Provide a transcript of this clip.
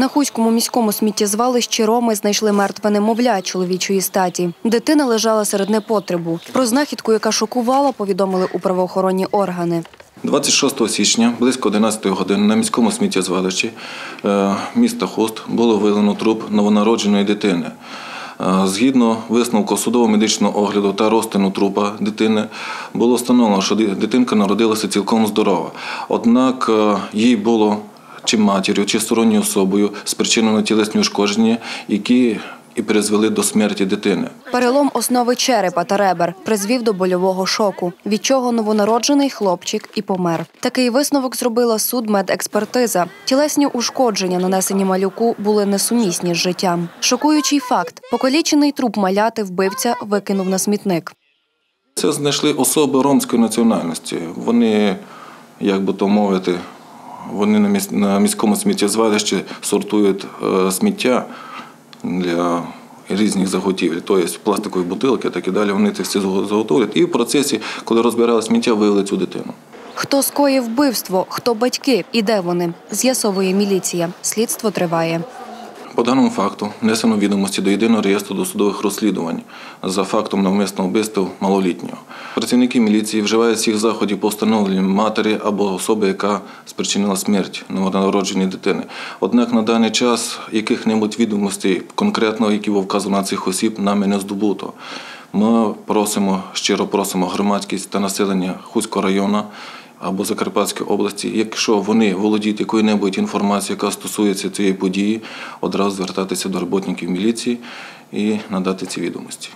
На Хуському міському сміттєзвалищі Роми знайшли мертве немовля чоловічої статі. Дитина лежала серед непотребу. Про знахідку, яка шокувала, повідомили у правоохоронні органи. 26 січня близько 11 години на міському сміттєзвалищі е, міста Хост було виявлено труп новонародженої дитини. Е, Згідно висновку судово-медичного огляду та розтину трупа дитини було встановлено, що дитинка народилася цілком здорова. Однак е, їй було чи матір'ю, чи сторонньою особою спричинено тілесні ушкодження, які і призвели до смерті дитини. Перелом основи черепа та ребер призвів до больового шоку, від чого новонароджений хлопчик і помер. Такий висновок зробила судмедекспертиза. Тілесні ушкодження, нанесені малюку, були несумісні з життям. Шокуючий факт: покалічений труп маляти вбивця викинув на смітник. Це знайшли особи ромської національності. Вони, як би то мовити, вони на міс- на міському сміттєзвалищі сортують е, сміття для різних заготівель, тобто пластикові бутилки, так і далі. Вони це всі заготовлять. І в процесі, коли розбирали сміття, виявили цю дитину. Хто скоїв вбивство, хто батьки і де вони? З'ясовує міліція. Слідство триває. По даному факту внесено відомості до єдиного реєстру досудових розслідувань за фактом навмисного вбивства малолітнього. Працівники міліції вживають всіх заходів по встановленню матері або особи, яка спричинила смерть новонародженої дитини. Однак на даний час яких-небудь відомостей конкретно, які вказано на цих осіб, нами не здобуто. Ми просимо, щиро просимо громадськість та населення Хуського району або Закарпатської області, якщо вони володіють якою-небудь інформацією, яка стосується цієї події, одразу звертатися до роботників міліції і надати ці відомості.